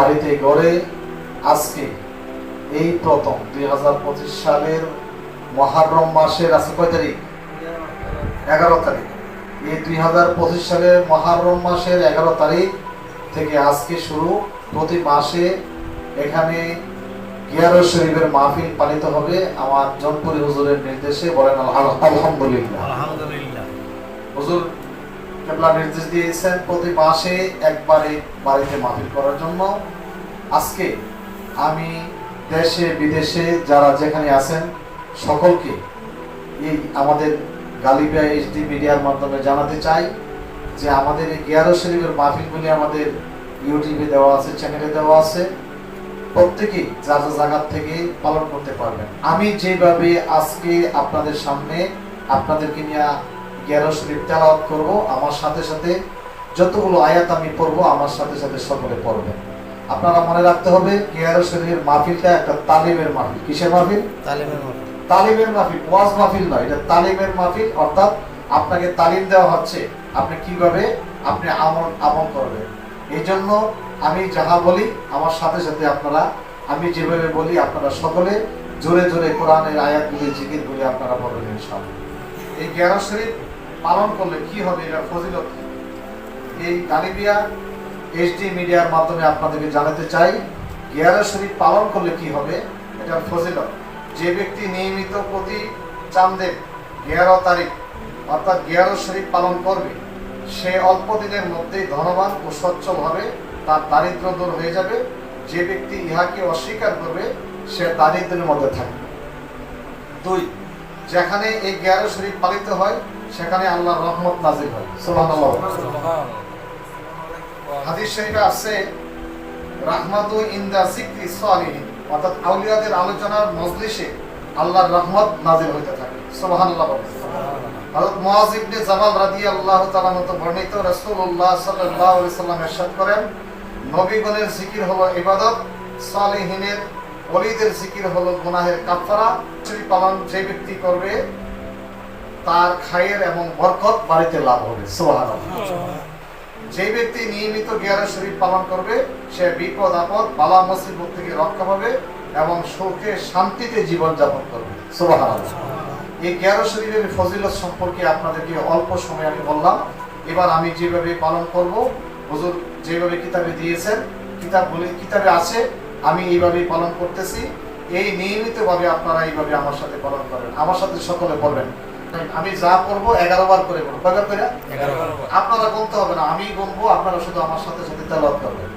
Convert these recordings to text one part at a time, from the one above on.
বাড়িতে গড়ে আজকে এই প্রথম দুই হাজার পঁচিশ সালের মহারম মাসের আছে কয় তারিখ? এগারো তারিখ। এই দুই হাজার পঁচিশ সালের মহারম মাসের এগারো তারিখ থেকে আজকে শুরু। প্রতি মাসে এখানে গিয়ারো শরীফের মাহফিল পালিত হবে। আমার জনপুরি হুজুরের নির্দেশে বলেন আলহামদুলিল্লাহ। আলহামদুলিল্লাহ। হুজুর কেবলা নির্দেশ দিয়েছেন প্রতি মাসে একবারে বাড়িতে মাহফিল করার জন্য। আজকে আমি দেশে, বিদেশে যারা যেখানে আছেন সকলকে এই আমাদের গালিবিয়া এইচডি মিডিয়ার মাধ্যমে জানাতে চাই যে আমাদের এই গিয়ারো শরীফের মাহফিলগুলি আমাদের ইউটিউবে দেওয়া আছে, চ্যানেলে দেওয়া আছে। প্রত্যেকেই যার যার জায়গা থেকে পালন করতে পারবেন। আমি যেভাবে আজকে আপনাদের সামনে আপনাদেরকে নিয়ে গিয়ারো শরীফ তেলাওয়াত করব। আমার সাথে সাথে যতগুলো আয়াত আমি পড়ব আমার সাথে সাথে সকলে পড়বেন আপনারা মনে রাখতে হবে গিয়ারো শরীফের মাহফিলটা একটা তালিমের মাহফিল। কিসের মাহফিল? তালিমের মতো তালিমের মাহফিল ওয়াজ মাহফিল নয় এটা তালিমের মাহফিল। অর্থাৎ আপনাকে তালিম দেওয়া হচ্ছে আপনি কীভাবে? আপনি আমল আমল করবেন। এই জন্য আমি যাহা বলি আমার সাথে সাথে আপনারা আমি যেভাবে বলি আপনারা সকলে জোরে জোরে কোরআনের আয়াতগুলি জিকিরগুলি আপনারা বলবেন ইনশাআল্লাহ। এই জ্ঞান শরীফ পালন করলে কি হবে এটা ফজিলত? এই গালিবিয়া এইচডি মিডিয়ার মাধ্যমে আপনাদেরকে জানাতে চাই গিয়ারা শরীফ পালন করলে কি হবে এটার ফজিলত যে ব্যক্তি নিয়মিত প্রতি চাঁদের গিয়ারো তারিখ, অর্থাৎ গিয়ারো শরীফ পালন করবে, সে অল্প দিনের মধ্যেই ধনবান ও সচ্ছল হবে, তার দারিদ্র দূর হয়ে যাবে, যে ব্যক্তি ইহাকে অস্বীকার করবে, সে দারিদ্রের মধ্যে থাকবে দুই, যেখানে এই গিয়ারো শরীফ পালিত হয় সেখানে আল্লাহর রহমত নাজিল হয় সুবহানাল্লাহ হাদিস শরীফে আছে রাহমাতু ইনদা যিকরি সালিহিন অর্থাৎ আউলিয়াদের আলোচনার মজলিসে আল্লাহর রহমত নাজিল হইতে থাকে সুবহানাল্লাহ বলেন হযরত মুআজ ইবনে জামাল রাদিয়াল্লাহু তাআলা মতে বর্ণিত রাসূলুল্লাহ সাল্লাল্লাহু আলাইহি সাল্লাম ارشاد করেন নবীগণের জিকির হলো ইবাদত সালিহিনের ওলিদের জিকির হলো গুনাহের কাফারা শরীফ পালন যে ব্যক্তি করবে তার খায়ের এবং বরকত বাড়িতে লাভ হবে। যে ব্যক্তি নিয়মিত গিয়ারা শরীফ পালন করবে সে বিপদ আপদ বালা মুসিবত থেকে রক্ষা পাবে এবং সুখে শান্তিতে জীবন যাপন করবে এই গিয়ারা শরীফের ফজিলত সম্পর্কে আপনাদেরকে অল্প সময় আমি বললাম। এবার আমি যেভাবে পালন করব হুজুর যেভাবে কিতাবে দিয়েছেন কিতাবগুলি কিতাবে আছে আমি এইভাবেই পালন করতেছি। এই নিয়মিতভাবে আপনারা এইভাবে আমার সাথে পালন করেন। আমার সাথে সকলে বলবেন আমি যা করব এগারো বার করে বলব কয়বার করে? আপনারা বলতে হবে না আমি বলব আপনারা শুধু আমার সাথে সাথে তেলাওয়াত করবেন।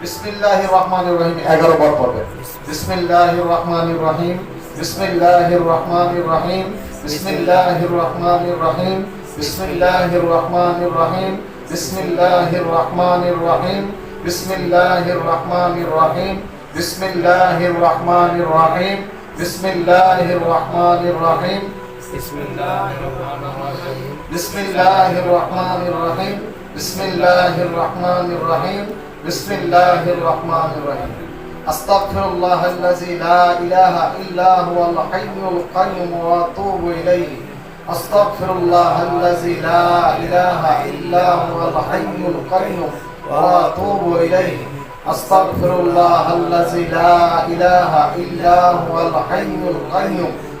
বিসমিল্লাহির রহমানির রহিম 11 বার পড়বেন। বিসমিল্লাহির রহমানির রহিম বিসমিল্লাহির রহমানির রহিম বিসমিল্লাহির রহমানির রহিম বিসমিল্লাহির রহমানির রহিম বিসমিল্লাহির রহমানির রহিম বিসমিল্লাহির রহমানির রহিম বিসমিল্লাহির রহমানির রহিম বিসমিল্লাহির রহমানির রহিম। بسم الله الرحمن الرحيم بسم الله الرحمن الرحيم بسم الله الرحمن الرحيم أستغفر الله الذي لا إله إلا هو الحي القيوم وأتوب إليه أستغفر الله الذي لا إله إلا هو الحي القيوم وأتوب إليه أستغفر الله الذي لا إله إلا هو الحي القيوم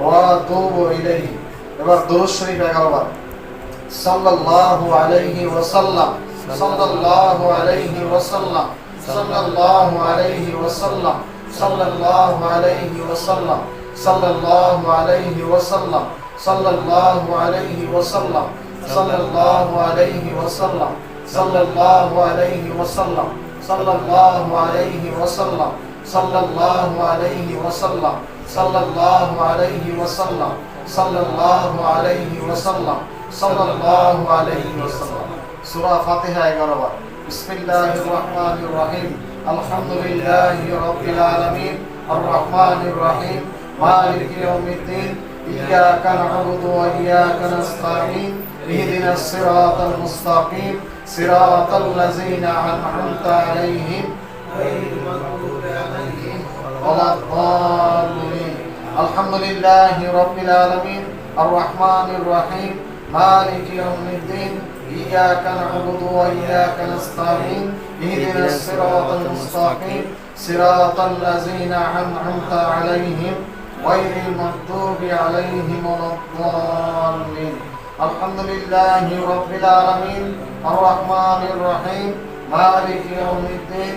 ওয়াতুবু ইলাইহি এবার দরুদ শরীফ 11 বার সাল্লাল্লাহু আলাইহি ওয়াসাল্লাম সাল্লাল্লাহু আলাইহি ওয়াসাল্লাম সাল্লাল্লাহু আলাইহি ওয়াসাল্লাম সাল্লাল্লাহু আলাইহি ওয়াসাল্লাম সাল্লাল্লাহু আলাইহি ওয়াসাল্লাম সাল্লাল্লাহু আলাইহি ওয়াসাল্লাম সাল্লাল্লাহু আলাইহি ওয়াসাল্লাম সাল্লাল্লাহু আলাইহি ওয়াসাল্লাম সাল্লাল্লাহু আলাইহি ওয়াসাল্লাম সাল্লাল্লাহু আলাইহি ওয়াসাল্লাম صلى الله عليه وسلم صلى الله عليه وسلم صلى الله عليه وسلم سورة فاتحة এগারোবার بسم الله الرحمن الرحيم الحمد لله رب العالمين الرحمن الرحيم مالك يوم الدين إياك نعبد وإياك نستعين اهدنا الصراط المستقيم صراط الذين أنعمت عليهم غير المغضوب عليهم ولا الضالين আলহামদুলিল্লাহি রাব্বিল আলামিন আর রহমানির রহিম, মালিক ইয়াউমিদ্দিন ইয়্যাকা না'বুদু ওয়া ইয়্যাকা নাস্তাঈন ইহদিনাস সিরাতাল মুস্তাকিম, সিরাতাল লাযীনা আন'আমতা আলাইহিম, গায়রিল মাগদূবি আলাইহিম ওয়ালাদ-দাল্লিন আলহামদুলিল্লাহি রাব্বিল আলামিন আর রহমানির রহিম, মালিক ইয়াউমিদ্দিন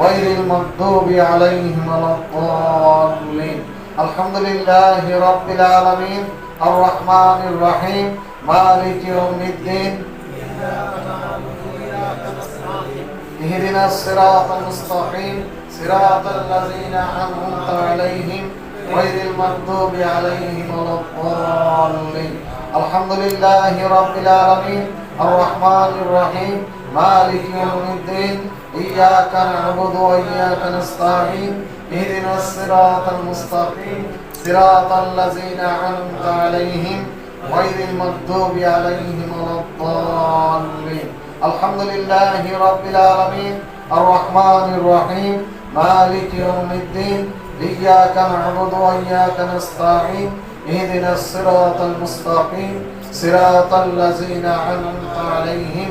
غير المغضوب عليهم ولا الضالين. الحمد لله رب العالمين. الرحمن الرحيم. مالك يوم الدين. اهدنا الصراط المستقيم. صراط الذين أنعمت عليهم. غير المغضوب عليهم ولا الضالين. الحمد لله رب العالمين. الرحمن الرحيم. مالك يوم الدين إياك نعبد وإياك نستعين اهدنا الصراط المستقيم صراط الذين أنعمت عليهم غير المغضوب عليهم ولا الضالين. الحمد لله رب العالمين الرحمن الرحيم مالك يوم الدين إياك نعبد وإياك نستعين اهدنا الصراط المستقيم صراط الذين أنعمت عليهم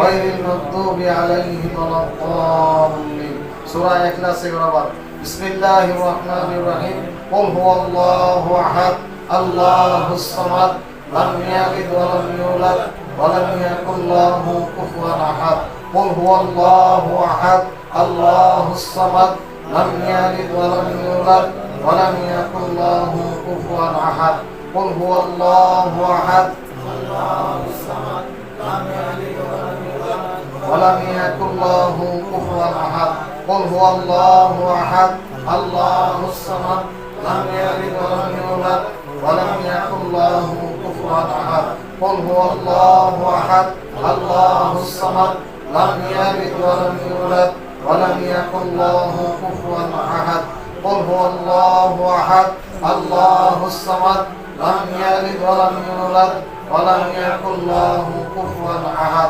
غير المغضوب عليهم ولا الضالين سورة إخلاص غربار بسم الله الرحمن الرحيم قل هو الله أحد الله الصمد لم يلد ولم يولد ولم يكن له كفوا أحد قل هو الله أحد الله الصمد لم يلد ولم يولد ولم يكن له كفوا أحد قل هو الله أحد الله الصمد لم يلد ولم يكن له كفوا أحد. قل هو الله أحد. الله الصمد. لم يلد ولم يولد. ولم يكن له كفوا أحد. قل هو الله أحد. الله الصمد. لم يلد ولم يولد. ولم يكن له كفوا أحد. قل هو الله أحد. الله الصمد. لم يلد ولم يولد. ولم يكن له كفوا أحد.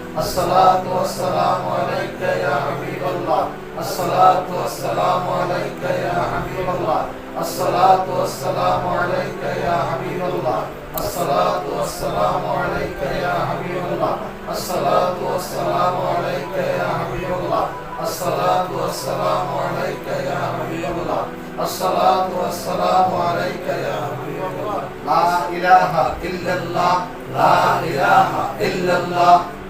الصلاة والسلام عليك يا حبيب الله. الصلاة والسلام عليك يا حبيب الله. الصلاة والسلام عليك يا حبيب الله. الصلاة والسلام عليك يا حبيب الله. الصلاة والسلام عليك يا حبيب الله. الصلاة والسلام عليك يا حبيب الله. الصلاة والسلام عليك يا حبيب الله. لا إله إلا الله. لا إله إلا الله.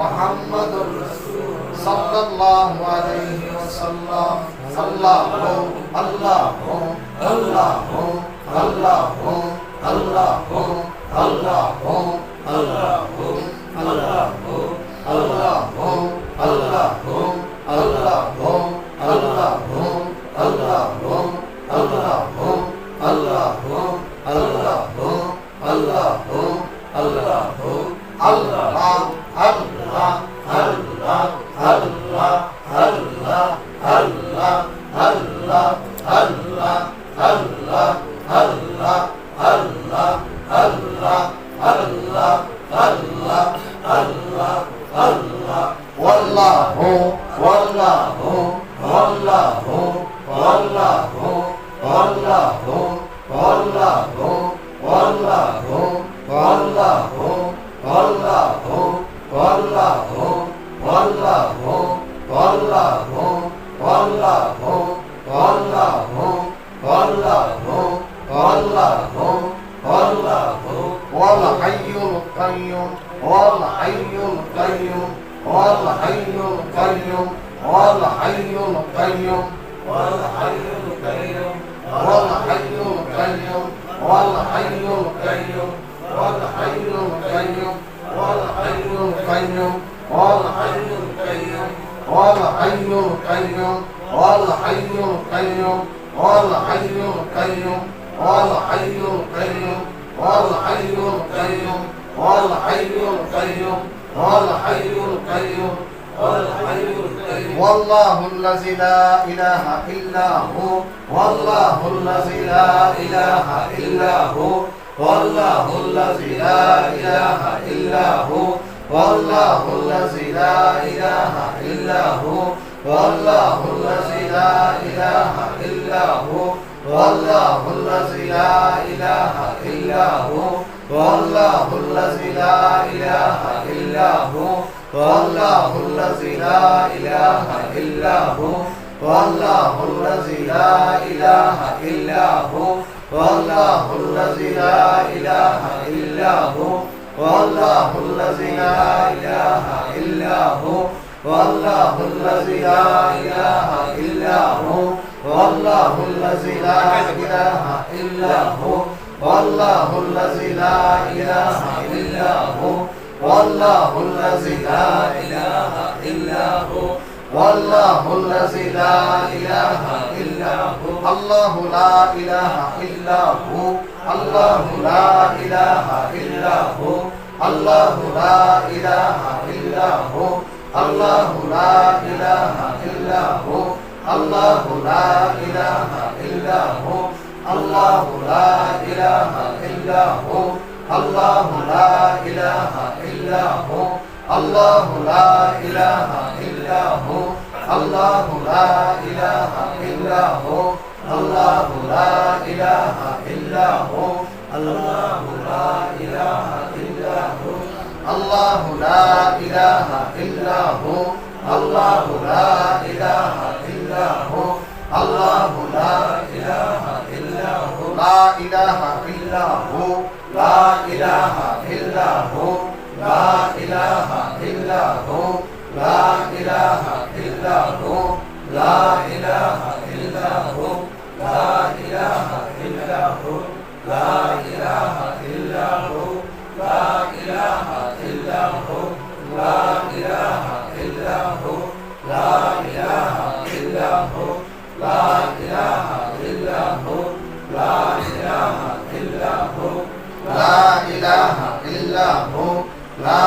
محمد رسول الله محمد رسول الله محمد رسول الله محمد رسول صلى الله عليه وسلم الله الله الله الله الله الله الله الله الله الله الله القيوم والحي القيوم والحي القيوم والحي القيوم والحي القيوم والحي القيوم والحي القيوم والحي القيوم والحي القيوم والحي القيوم والحي القيوم والحي القيوم والحي القيوم والله الذي لا إله إلا هو والله الذي لا إله إلا هو والله الذي لا إله إلا هو والله الذي لا إله إلا هو والله الذي لا إله إلا هو والله الذي لا إله إلا هو والله الذي لا إله إلا هو والله الذي لا إله إلا هو والله الذي لا إله إلا هو. والله الذي لا إله إلا هو. والله الذي لا إله إلا هو. والله الذي لا إله إلا هو. والله الذي لا إله إلا هو. والله الذي لا إله إلا هو. والله الذي لا إله إلا هو. والله الذي لا إله إلا هو الله لا إله إلا هو الله لا إله إلا هو الله لا إله إلا هو الله لا إله إلا هو الله لا إله إلا هو الله لا إله إلا هو الله لا إله إلا هو الله لا إله إلا هو الله لا إله إلا هو الله لا إله إلا هو الله لا إله إلا هو الله لا إله إلا هو الله لا إله إلا هو الله لا إله إلا هو لا إله إلا هو لا إله إلا هو لا إله إلا هو لا إله إلا هو لا إله إلا هو لا إله إلا هو لا إله إلا هو لا إله إلا هو لا إله إلا هو لا إله إلا هو لا إله إلا هو لا إله إلا هو لا إله إلا هو لا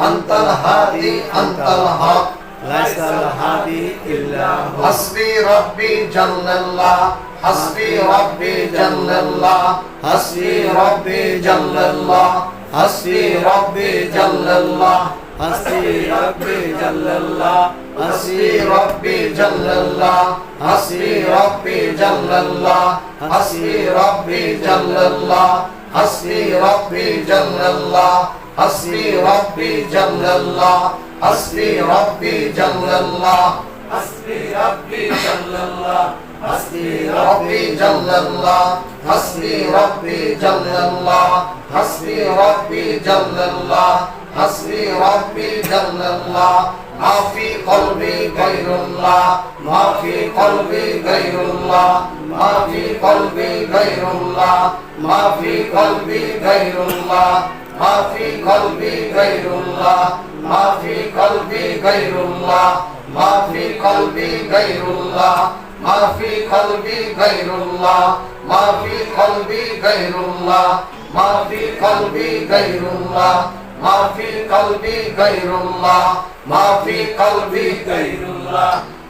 أنت الهادي أنت الحق ليس الهادي إلا هو حسبي ربي جل الله حسبي ربي جل الله حسبي ربي جل الله حسبي ربي جل الله حسبي ربي جل الله حسبي ربي جل الله حسبي ربي جل الله حسبي ربي جل الله حسبي ربي جل الله حسبي ربي جل الله حسبي ربي جل الله حسبي ربي جل الله حسبي ربي جل الله حسبي ربي جل الله حسبي ربي جل الله حسبي ربي جل الله ما في قلبي غير الله ما في قلبي غير الله ما في قلبي غير الله ما في قلبي غير الله ما في قلبي غير الله ما في قلبي غير الله ما في قلبي غير الله ما في قلبي غير الله ما في قلبي غير الله ما في قلبي غير الله ما في قلبي غير الله ما في قلبي غير الله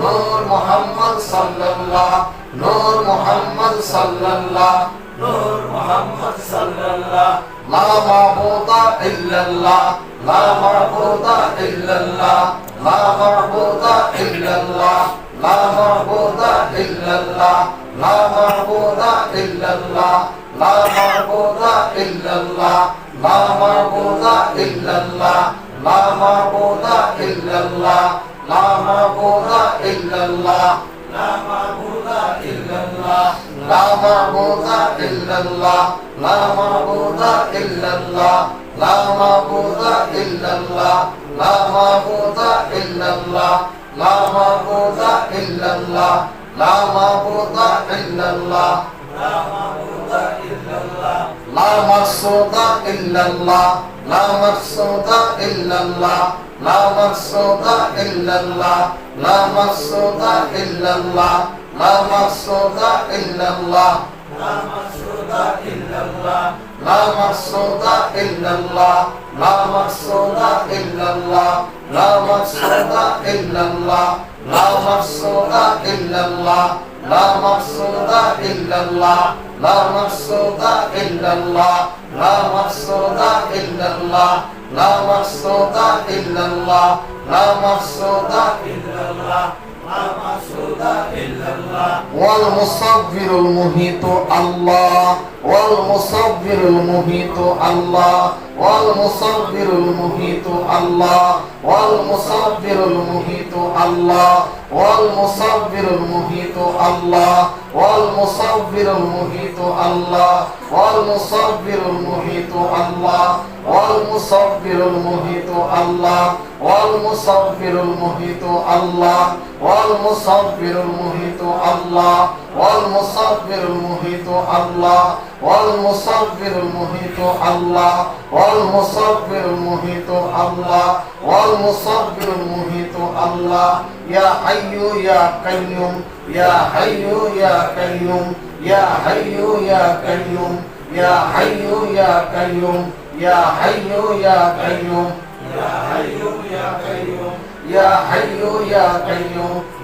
নূর মোহাম্মদ সাল্লাল্লাহ, নূর মোহাম্মদ সাল্লাল্লাহ, নূর মোহাম্মদ সাল্লাল্লাহ, লা মাবুদা ইল্লাল্লাহ, লা মাবুদা ইল্লাল্লাহ, লা মাবুদা ইল্লাল্লাহ, লা মাবুদা ইল্লাল্লাহ, লা মাবুদা ইল্লাল্লাহ, লা মাবুদা ইল্লাল্লাহ, লা মাবুদা ইল্লাল্লাহ, লা মাবুদা ইল্লাল্লাহ, লা মাবুদা ইল্লাল্লাহ। লা মা'বুদা ইল্লাল্লাহ। লা মা'বুদা ইল্লাল্লাহ। লা মা'বুদা ইল্লাল্লাহ। লা মা'বুদা ইল্লাল্লাহ। ইল্লাল্লাহ। লা মাসুদা ইল্লাল্লাহ লা মাসুদা ইল্লাল্লাহ লা মাসুদা ইল্লাল্লাহ লা মাসুদা ইল্লাল্লাহ লা মাসুদা ইল্লাল্লাহ লা মাসুদা ইল্লাল্লাহ লা মাসুদা ইল্লাল্লাহ লা মাসুদা ইল্লাল্লাহ লা মাসুদা ইল্লাল্লাহ লা মাসুদা ইল্লাল্লাহ লা মাসুদা ইল্লাল্লাহ لا مقصود إلا الله لا مقصود إلا الله لا مقصود إلا الله لا مقصود إلا الله لا مقصود إلا الله ওয়াল মুসাব্বিরুল মুহিতু আল্লাহ ওয়াল মুসাব্বিরুল মুহিতু আল্লাহ ওয়াল মুসাব্বিরুল মুহিতু আল্লাহ ওয়াল মুসাব্বিরুল মুহিতু আল্লাহ ওয়াল মুসাব্বিরুল মুহিতু আল্লাহ ওয়াল মুসাব্বিরুল মুহিতু আল্লাহ ওয়াল মুসাব্বিরুল মুহিতু আল্লাহ ওয়াল মুসাব্বিরুল মুহিতু আল্লাহ আল্লাহ والمصبر المحيط الله والمصبر المحيط الله والمصبر المحيط الله والمصبر المحيط الله. يا حي يا قيوم يا حي يا قيوم يا حي يا قيوم يا حي يا قيوم يا حي يا قيوم يا حي يا قيوم يا حي يا قيوم.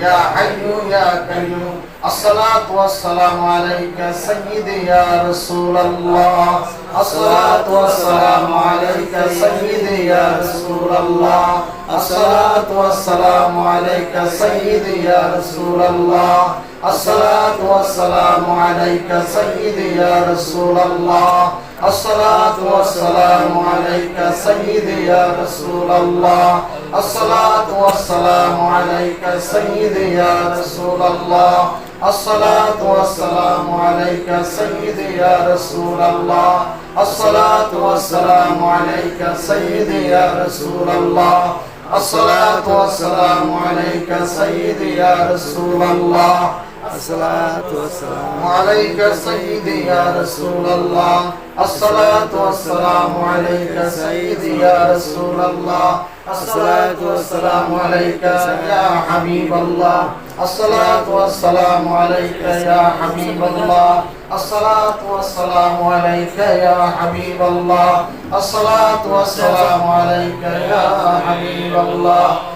يا حي يا قيوم الصلاة والسلام عليك سيدي يا رسول الله. الصلاة والسلام عليك سيدي يا رسول الله. الصلاة والسلام عليك سيدي يا رسول الله. الصلاة والسلام عليك سيدي يا رسول الله. الصلاة والسلام عليك سيدي يا رسول الله. الصلاة والسلام عليك سيدي يا رسول الله. الصلاة والسلام عليك سيدي يا رسول الله. الصلاة والسلام عليك سيدي يا رسول الله. الصلاة والسلام عليك سيدي يا رسول الله. الصلاة والسلام عليك سيدي يا رسول الله. الصلاة والسلام عليك سيدي يا رسول الله. الصلاة والسلام عليك يا حبيب الله. الصلاة والسلام عليك يا حبيب الله. الصلاة والسلام عليك يا حبيب الله. الصلاة والسلام عليك يا حبيب الله.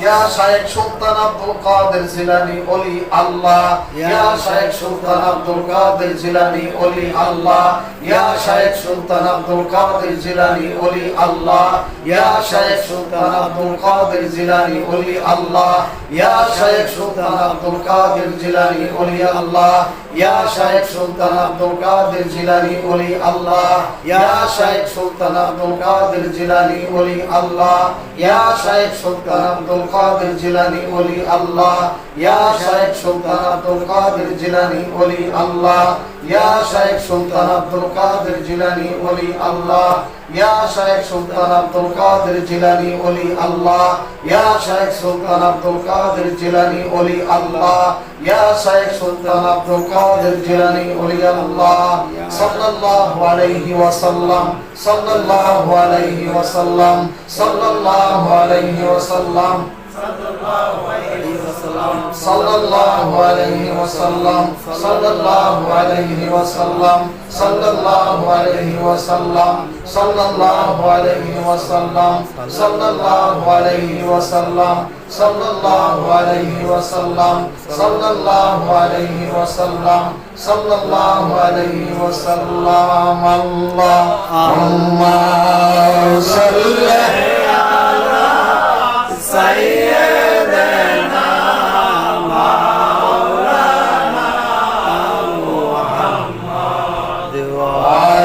يا شيخ سلطان عبد القادر زلاني اولي الله. يا شيخ سلطان عبد القادر زلاني اولي الله. يا شيخ سلطان عبد القادر زلاني اولي الله. يا شيخ سلطان عبد القادر زلاني اولي الله. يا شيخ سلطان عبد القادر زلاني اولي الله. يا شيخ سلطان عبد القادر زلاني اولي الله. يا شيخ سلطان عبد القادر زلاني اولي الله. يا شيخ سلطان সুলতান আব্দুল কাদের জিলানি ওলি আল্লাহ। ইয়া শাইখ সুলতান আব্দুল কাদের জিলানি ওলি আল্লাহ। ইয়া শাইখ সুলতান আব্দুল কাদের জিলানি ওলি আল্লাহ। ইয়া শাইখ সুলতান আব্দুল কাদের জিলানি ওলি আল্লাহ। ইয়া শাইখ সুলতান আব্দুল কাদের জিলানি ওলি আল্লাহ। يا شيخ سلطان عبد القادر جلاني ولي الله صلى الله عليه وسلم صلى الله عليه وسلم صلى الله عليه وسلم. صلى الله عليه وسلم. صلى الله عليه وسلم. صلى الله عليه وسلم صلى الله عليه وسلم صلى الله عليه وسلم صلى الله عليه وسلم اللهم صل سيدنا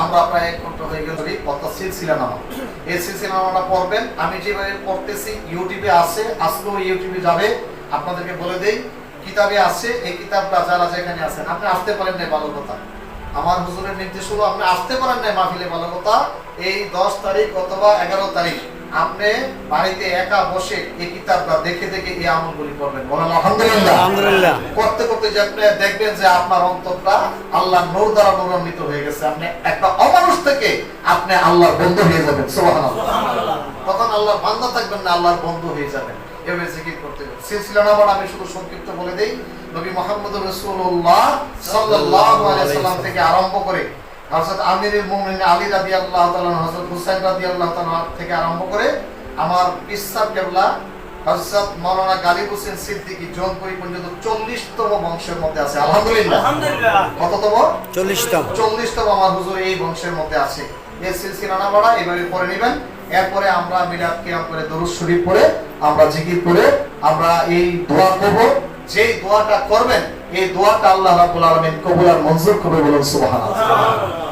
আমরা প্রায় এক ঘণ্টা হয়ে গেল সিলসিলা নামা। এই সিলসিলা পড়বেন। আমি যেভাবে পড়তেছি, ইউটিউবে আছে ইউটিউবে যাবে। আপনাদেরকে বলে দেই, কিতাবে আছে, এই কিতাবটা যারা যেখানে আছেন, আপনি আসতে পারেন না ভালো কথা। আমার হুজুরের নির্দেশ হলো, আপনি আসতে পারেন না মাহফিলে ভালো কথা। এই দশ তারিখ অথবা এগারো তারিখ। আপনি বাড়িতে একা বসে এই কিতাবটা দেখে দেখে এই আমলগুলি করবেন। বলেন আলহামদুলিল্লাহ। আলহামদুলিল্লাহ। করতে করতে যে আপনি দেখবেন যে আপনার অন্তরটা আল্লাহ নূর দ্বারা নূরান্বিত হয়ে গেছে আপনি একটা অমানুষ থেকে আপনি আল্লাহর বন্ধু হয়ে যাবেন। সুবহানাল্লাহ। তখন আল্লাহর বান্দা থাকবেন না আল্লাহর বন্ধু হয়ে যাবেন। এভাবে জিকির করতে হবে। সিলসিলা নাম্বার আমি শুধু সংক্ষিপ্ত বলে দেই। নবী মুহাম্মদ রাসূলুল্লাহ সাল্লাল্লাহু আলাইহি সাল্লাম থেকে আরম্ভ করে হযরত আমিরুল মুমিনিন আলী রাদিয়াল্লাহু তাআলা হযরত হুসাইন রাদিয়াল্লাহু তাআলা থেকে আরম্ভ করে আমার পিসাব কেবলা হযরত মাওলানা গালিব হোসেন সিদ্দিকী জোনপুরি পর্যন্ত 40তম বংশের মধ্যে আছে। আলহামদুলিল্লাহ। আলহামদুলিল্লাহ। কততম? চল্লিশতম। চল্লিশতম আমার হুজুর এই বংশের মধ্যে আছে। এই সিলসিলা নামাটা এভাবে পড়ে নেবেন। এরপরে আমরা মিলাদ কিয়াম করে দরুদ শরীফ পড়ে আমরা জিকির করে আমরা এই দোয়া করব। যে দোয়াটা করবেন এই দোয়াটা আল্লাহ রাবুল আলমিন কবুল আর মঞ্জুর করবে বলুন সুবহানাল্লাহ।